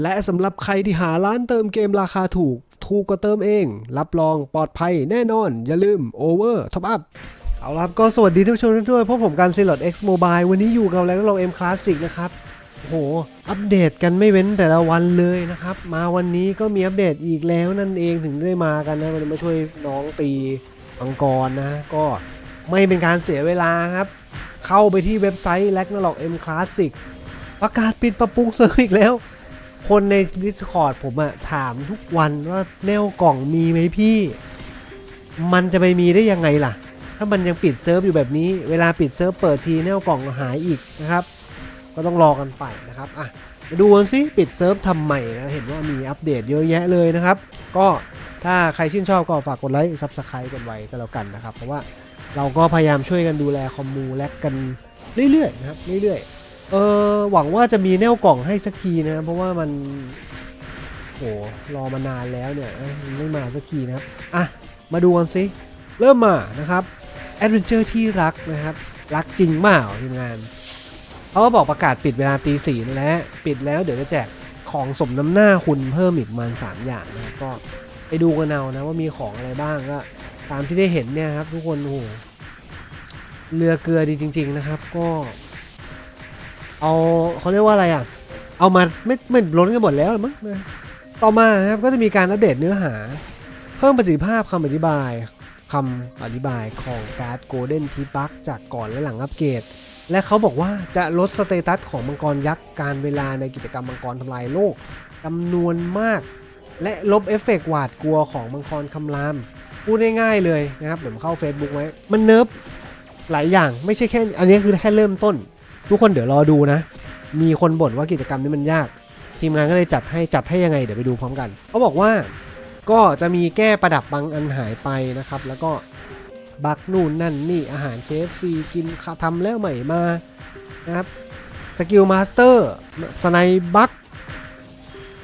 และสำหรับใครที่หาร้านเติมเกมราคาถูก ถูกกว่าเติมเอง รับรองปลอดภัยแน่นอน อย่าลืม Over Top Up เอาละครับก็สวัสดีท่านผู้ชมทุกท่านด้วยเพราะผมการซีลอด X Mobile วันนี้อยู่กับแล้วเรา M Classic นะครับโหอัปเดตกันไม่เว้นแต่ละวันเลยนะครับ มาวันนี้ก็มีอัปเดตอีกแล้วนั่นเองถึงได้มากันนะวันนี้มาช่วยน้องตีมังกรนะ ก็ไม่เป็นการเสียเวลาครับ เข้าไปที่เว็บไซต์ l a g n a r o k M Classic ประกาศปิดปรับปรุงเซิร์ฟอีกแล้ว คนใน Discord ผมอะถามทุกวันว่าแนวกล่องมีไหมพี่ มันจะไปมีได้ยังไงล่ะ ถ้ามันยังปิดเซิร์ฟอยู่แบบนี้ เวลาปิดเซิร์ฟเปิดทีแนวกล่องหายอีกนะครับ ก็ต้องรอกันไปนะครับอะมาดูกันสิปิดเซิร์ฟทำใหม่นะเห็นว่ามีอัปเดตเยอะแยะเลยนะครับ ก็ถ้าใครชื่นชอบก็ฝากกดไลค์ซับสไครต์กันไว้ก็แล้วกันนะครับ เพราะว่าเราก็พยายามช่วยกันดูแลคอมมูแลกกันเรื่อยๆนะครับเรื่อยๆ เออหวังว่าจะมีแนวกล่องให้สักทีนะครับเพราะว่ามันโหรอมานานแล้วเนี่ยไม่มาสักทีนะครับอะมาดูกันสิเริ่มมานะครับแอดเวนเจอร์ที่รักนะครับ รักจริงเปล่าทีมงานเขาก็บอกประกาศปิดเวลาตีสี่และปิดแล้วเดี๋ยวจะแจกของสมน้ำหน้าคุณเพิ่มอีกประมาณสามอย่างนะก็ไปดูกันเอานะว่ามีของอะไรบ้างก็ตามที่ได้เห็นเนี่ยครับทุกคนโอ้โหเรือเกลือดีจริง ๆนะครับ ก็ เอาเขาเรียกว่าอะไรอะ เอามาไม่ไม่ล้นกันหมดแล้วมั้งต่อมานะครับก็จะมีการอัปเดตเนื้อหา เพิ่มประสิทธิภาพคำอธิบายคำอธิบายของการ์ดโกลเด้นทีบักจากก่อนและหลังอัปเกรดและเขาบอกว่าจะลดสเตตัสของมังกรยักษ์การเวลาในกิจกรรมมังกรทำลายโลกจำนวนมาก และลบเอฟเฟกต์หวาดกลัวของมังกรคำรามพูดง่ายๆเลยนะครับเดี๋ยวเข้า Facebook ไว้ มันเนิร์ฟหลายอย่างไม่ใช่แค่ อันนี้คือแค่เริ่มต้น ทุกคนเดี๋ยวรอดูนะ มีคนบ่นว่ากิจกรรมนี้มันยาก ทีมงานก็เลยจัดให้จัดให้ยังไงเดี๋ยวไปดูพร้อมกันเขาบอกว่าก็จะมีแก้ประดับบางอันหายไปนะครับ แล้วก็บักนู่นนั่นนี่อาหาร KFC กินทำแล้วใหม่มานะครับสกิลมาสเตอร์สไนบัก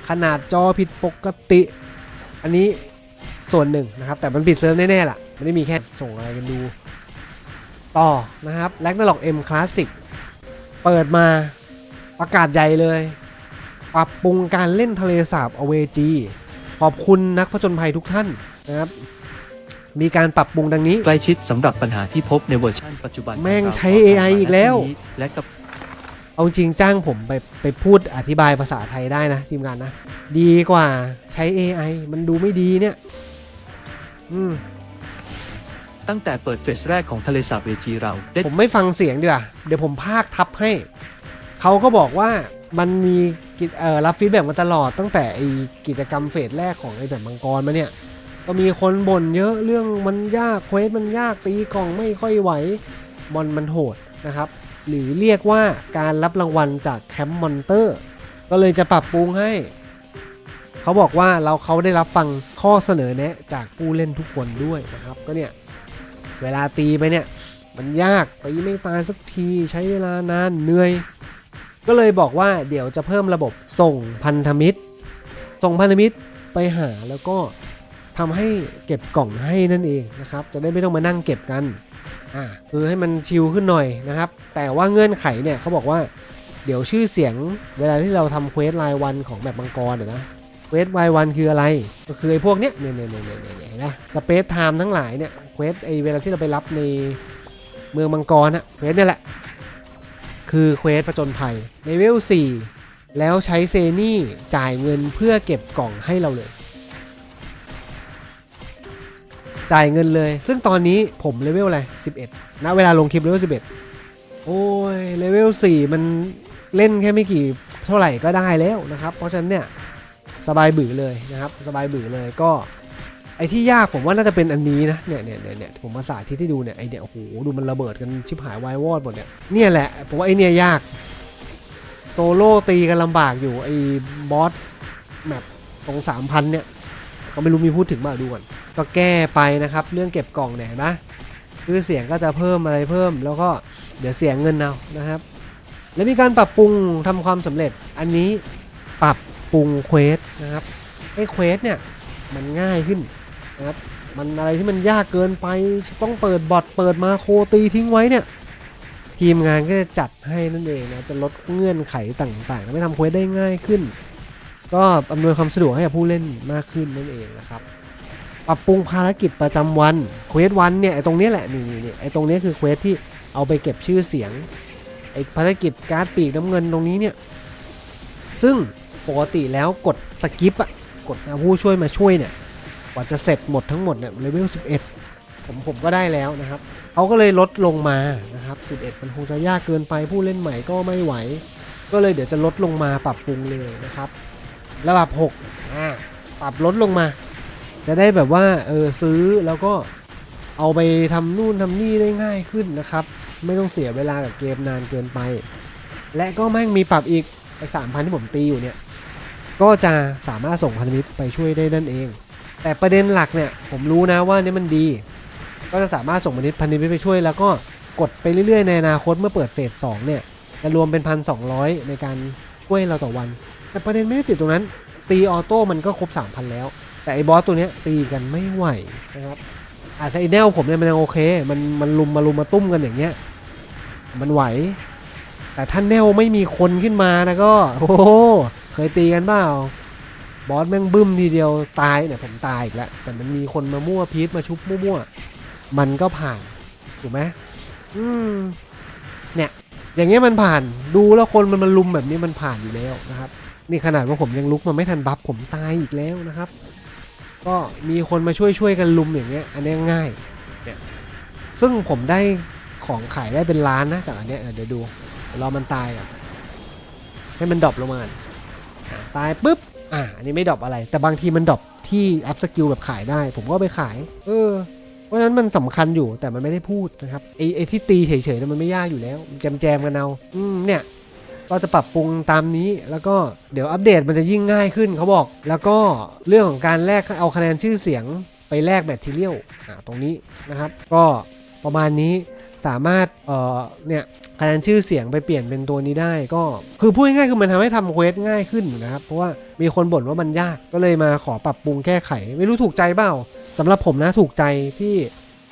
ขนาดจอผิดปกติ อันนี้ส่วนหนึ่งนะครับ แต่มันปิดเซิร์ฟแน่ๆล่ะ ไม่ได้มีแค่ส่งอะไรกันดู ต่อนะครับแลกนาล็อกเอ็มคลาสสิก เปิดมาประกาศใหญ่เลย ปรับปรุงการเล่นทะเลสาบอเวจี ขอบคุณนักผจญภัยทุกท่านนะครับมีการปรับปรุงดังนี้ ใกล้ชิดสำหรับปัญหาที่พบในเวอร์ชันปัจจุบันแม่งของเราใช้ AI อีกแล้ว และกับเอาจริงจ้างผมไปไปพูดอธิบายภาษาไทยได้นะทีมงานนะ ดีกว่าใช้ AI มันดูไม่ดีเนี่ย อืม ตั้งแต่เปิดเฟสแรกของทะเลสาบเวจีเราได้ผมไม่ฟังเสียงดีกว่าเดี๋ยวผมพากทับให้ เขาก็บอกว่ามันมีกิจเอ่อรับฟีดแบ็กมาตลอดตั้งแต่ไอกิจกรรมเฟสแรกของไอแบบมังกรมาเนี่ย ก็มีคนบ่นเยอะเรื่องมันยากเควสมันยากตีกล่องไม่ค่อยไหวมอนมันโหดนะครับ หรือเรียกว่าการรับรางวัลจากแคมป์มอนเตอร์ก็เลยจะปรับปรุงให้ เขาบอกว่าเราเขาได้รับฟังข้อเสนอแนะจากผู้เล่นทุกคนด้วยนะครับ ก็เนี่ย เวลาตีไปเนี่ย มันยากตีไม่ตายสักทีใช้เวลานานเหนื่อย ก็เลยบอกว่าเดี๋ยวจะเพิ่มระบบส่งพันธมิตร ส่งพันธมิตรไปหาแล้วก็ทำให้เก็บกล่องให้นั่นเองนะครับ จะได้ไม่ต้องมานั่งเก็บกันอ่าคือให้มันชิลขึ้นหน่อยนะครับ แต่ว่าเงื่อนไขเนี่ยเขาบอกว่าเดี๋ยวชื่อเสียงเวลาที่เราทำเควสรายวันของแบบมังกรนะ เควสรายวันคืออะไร ก็คือไอ้พวกเนี้ยเนี่ยเนี่ยเนี่ยเนี่ยนี่ยเห็นไหมสเปซไทม์ทั้งหลายเนี่ยเควสไอ้เวลาที่เราไปรับในเมืองมังกรอะเควสเนี่ยแหละ คือเควสประจนภัยเลเวล4แล้วใช้เซนี่จ่ายเงินเพื่อเก็บกล่องให้เราเลย จ่ายเงินเลย ซึ่งตอนนี้ผมเลเวลอะไร 11ณเวลาลงคลิปเลเวล11 โอ้ยเลเวล4มันเล่นแค่ไม่กี่เท่าไหร่ก็ได้แล้วนะครับ เพราะฉะนั้นเนี่ย สบายบือเลยนะครับ สบายบือเลยก็ ไอ้ที่ยากผมว่าน่าจะเป็นอันนี้นะเนี่ยเนี่ยเนี่ยเนี่ยผมมาสาธิตให้ดูเนี่ยไอเนี่ยโอ้โหดูมันระเบิดกันชิบหายวายวอดหมดเนี่ยเนี่ยแหละผมว่าไอเนี่ยยากโตโล่ตีกันลำบากอยู่ไอ้บอสแมปตรง3,000เนี่ยก็ไม่รู้มีพูดถึงมาดูก่อนก็แก้ไปนะครับ เรื่องเก็บกล่องเนี่ยเห็นไหมคือเสียงก็จะเพิ่มอะไรเพิ่ม แล้วก็เดี๋ยวเสียงเงินเอานะครับ แล้วมีการปรับปรุงทำความสำเร็จอันนี้ปรับ ปรุงเควสนะครับไอ้เควสเนี่ยมันง่ายขึ้นนะครับมันอะไรที่มันยากเกินไปต้องเปิดบอทเปิดมาโคตีทิ้งไว้เนี่ยทีมงานก็จะจัดให้นั่นเองนะจะลดเงื่อนไขต่างๆทำให้ทำเควสได้ง่ายขึ้น ก็อำนวยความสะดวกให้กับผู้เล่นมากขึ้นนั่นเองนะครับปรับปรุงภารกิจประจำวันเควสวันเนี่ยไอ้ตรงนี้แหละนี่นี่ไอ้ตรงนี้คือเควสที่เอาไปเก็บชื่อเสียงไอ้ภารกิจการ์ดปีกน้ำเงินตรงนี้เนี่ยซึ่ง ปกติแล้วกดสกิปอะกดเอาผู้ช่วยมาช่วยเนี่ยกว่าจะเสร็จหมดทั้งหมดเนี่ยเลเวล11 ผมผมก็ได้แล้วนะครับเขาก็เลยลดลงมานะครับ 11 มันคงจะยากเกินไปผู้เล่นใหม่ก็ไม่ไหว ก็เลยเดี๋ยวจะลดลงมาปรับปรุงเลยนะครับระดับ6อ่าปรับลดลงมา จะได้แบบว่าเออซื้อแล้วก็เอาไปทำนู่นทำนี่ได้ง่ายขึ้นนะครับ ไม่ต้องเสียเวลากับเกมนานเกินไป และก็แม่งมีปรับอีกไอ้สามพันที่ผมตีอยู่เนี่ย ก็จะสามารถส่งพันธมิตรไปช่วยได้นั่นเอง แต่ประเด็นหลักเนี่ยผมรู้นะว่านี่มันดี ก็จะสามารถส่งพันธมิตรพันธมิตรไปช่วย แล้วก็กดไปเรื่อยๆในอนาคตเมื่อเปิดเฟสสองเนี่ยจะรวมเป็นพันสองร้อยในการช่วยเราต่อวัน แต่ประเด็นไม่ได้ติดตรงนั้น ตีออโต้มันก็ครบ 3,000 แล้ว แต่ไอ้บอสตัวเนี้ยตีกันไม่ไหวนะครับอาจจะไอ้แนวผมเนี่ยมันยังโอเค มันมันลุมมาลุมมาตุ้มกันอย่างเงี้ยมันไหว แต่ถ้าแนวไม่มีคนขึ้นมานะก็ โอ้ เคยตีกันเปล่าบอสแม่งบึ้มทีเดียวตายเนี่ยผมตายอีกแล้วแต่มันมีคนมามั่วพีทมาชุบมั่วๆมันก็ผ่านถูกไหมอืมเนี่ยอย่างเงี้ยมันผ่านดูแล้วคนมันมันลุมแบบนี้มันผ่านอยู่แล้วนะครับ นี่ขนาดว่าผมยังลุกมาไม่ทันบัฟผมตายอีกแล้วนะครับ ก็มีคนมาช่วยช่วยกันลุมอย่างเงี้ย อันนี้ง่ายเนี่ยซึ่งผมได้ของขายได้เป็นล้านนะจากอันเนี้ยเดี๋ยวดูรอมันตายก่อนให้มันดรอปลงมาน ตายปุ๊บ อะอันนี้ไม่ดรอปอะไร แต่บางทีมันดรอปที่อัพสกิลแบบขายได้ ผมก็เอาไปขาย เออ เพราะฉะนั้นมันสำคัญอยู่แต่มันไม่ได้พูดนะครับไอ้ไอ้ที่ตีเฉยๆเนี่ยมันไม่ยากอยู่แล้ว แจมแจมๆกันเอาอืมเนี่ยก็จะปรับปรุงตามนี้แล้วก็เดี๋ยวอัปเดตมันจะยิ่งง่ายขึ้นเขาบอก แล้วก็เรื่องของการแลกเอาคะแนนชื่อเสียงไปแลกแมทเทียลอ่าตรงนี้นะครับ ก็ประมาณนี้สามารถเอ่อเนี่ย คะแนนชื่อเสียงไปเปลี่ยนเป็นตัวนี้ได้ก็คือพูดง่ายๆคือมันทำให้ทำเควสง่ายขึ้นนะครับ เพราะว่ามีคนบ่นว่ามันยากก็เลยมาขอปรับปรุงแก้ไข ไม่รู้ถูกใจเปล่าสำหรับผมนะถูกใจที่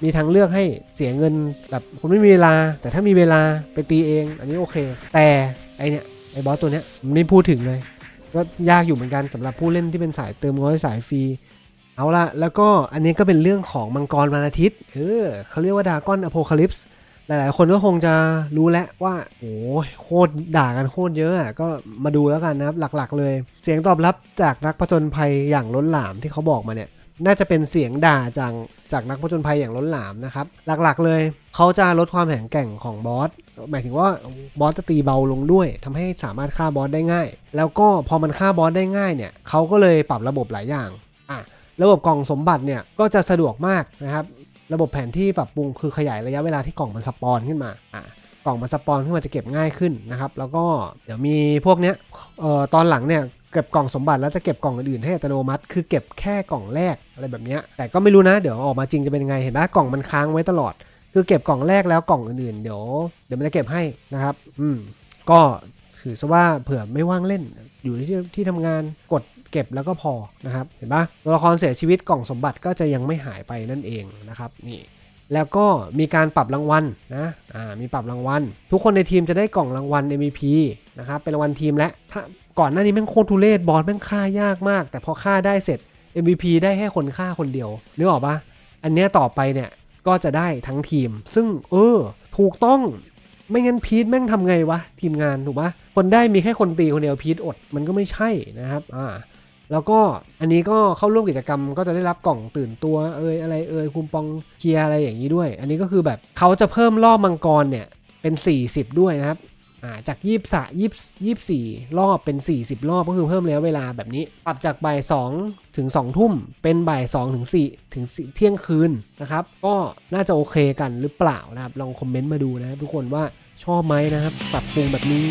มีทางเลือกให้เสียเงินแบบคุณไม่มีเวลา แต่ถ้ามีเวลาไปตีเอง อันนี้โอเค แต่ไอเนี่ยไอบอสตัวเนี้ยมันไม่พูดถึงเลย ก็ยากอยู่เหมือนกันสำหรับผู้เล่นที่เป็นสายเติมร้อยสายฟรีเอาละแล้วก็อันนี้ก็เป็นเรื่องของมังกรวันอาทิตย์เออเขาเรียกว่าดากอนอโพคาลิปส์ หลายๆ คนก็คงจะรู้แล้วว่าโอ้โคตรด่ากันโคตรเยอะอะก็มาดูแล้วกันนะครับหลักๆ เลย เสียงตอบรับจากนักผจญภัยอย่างล้นหลามที่เขาบอกมาเนี่ยน่าจะเป็นเสียงด่าจากจากนักผจญภัยอย่างล้นหลามนะครับหลักๆ เลยเขาจะลดความแข็งแกร่งของบอสหมายถึงว่าบอสจะตีเบาลงด้วยทำให้สามารถฆ่าบอสได้ง่าย แล้วก็พอมันฆ่าบอสได้ง่ายเนี่ยเขาก็เลยปรับระบบหลายอย่างอะระบบกล่องสมบัติเนี่ยก็จะสะดวกมากนะครับ ระบบแผนที่ปรับปรุงคือขยายระยะเวลาที่กล่องมันสปอนขึ้นมาอะกล่องมันสปอนขึ้นมาจะเก็บง่ายขึ้นนะครับ แล้วก็เดี๋ยวมีพวกเนี้ยเอ่อตอนหลังเนี่ยเก็บกล่องสมบัติแล้วจะเก็บกล่องอื่นๆให้อัตโนมัติ คือเก็บแค่กล่องแรกอะไรแบบเนี้ยแต่ก็ไม่รู้นะเดี๋ยวออกมาจริงจะเป็นยังไงเห็นไหมกล่องมันค้างไว้ตลอด คือเก็บกล่องแรกแล้วกล่องอื่นๆ เดี๋ยวเดี๋ยวมันจะเก็บให้นะครับ อืมก็ถือซะว่าเผื่อไม่ว่างเล่นอยู่ที่ที่ทำงานกด เก็บแล้วก็พอนะครับเห็นปะตัวละครเสียชีวิตกล่องสมบัติก็จะยังไม่หายไปนั่นเองนะครับนี่แล้วก็มีการปรับรางวัลนะอ่ามีปรับรางวัล ทุกคนในทีมจะได้กล่องรางวัล MVP นะครับเป็นรางวัลทีมและถ้าก่อนหน้านี้แม่งโคตรทุเรศบอสแม่งฆ่ายากมาก แต่พอฆ่าได้เสร็จ MVP ได้แค่คนฆ่าคนเดียวนึกออกปะอันเนี้ยต่อไปเนี่ยก็จะได้ทั้งทีม ซึ่งเออถูกต้องไม่งั้นพีทแม่งทำไงวะ ทีมงานถูกปะคนได้มีแค่คนตีคนเดียวพีทอดมันก็ไม่ใช่นะครับอ่า แล้วก็อันนี้ก็เข้าร่วมกิจกรรมก็จะได้รับกล่องตื่นตัวเอยอะไรเอยคูปองเคลียอะไรอย่างนี้ด้วย อันนี้ก็คือแบบเขาจะเพิ่มรอบมังกรเนี่ยเป็น 40 ด้วยนะครับาจากยี่สะยี่ยี่สี่รอบเป็น 40 รอบก็คือเพิ่มแล้วเวลาแบบนี้ ปรับจากบ่าย2ถึง2ทุ่ม เป็นบ่าย2ถึง4ถึงเที่ยงคืนนะครับ ก็น่าจะโอเคกันหรือเปล่านะครับ ลองคอมเมนต์มาดูนะครับทุกคนว่าชอบไหมนะครับ ปรับปรุงแบบนี้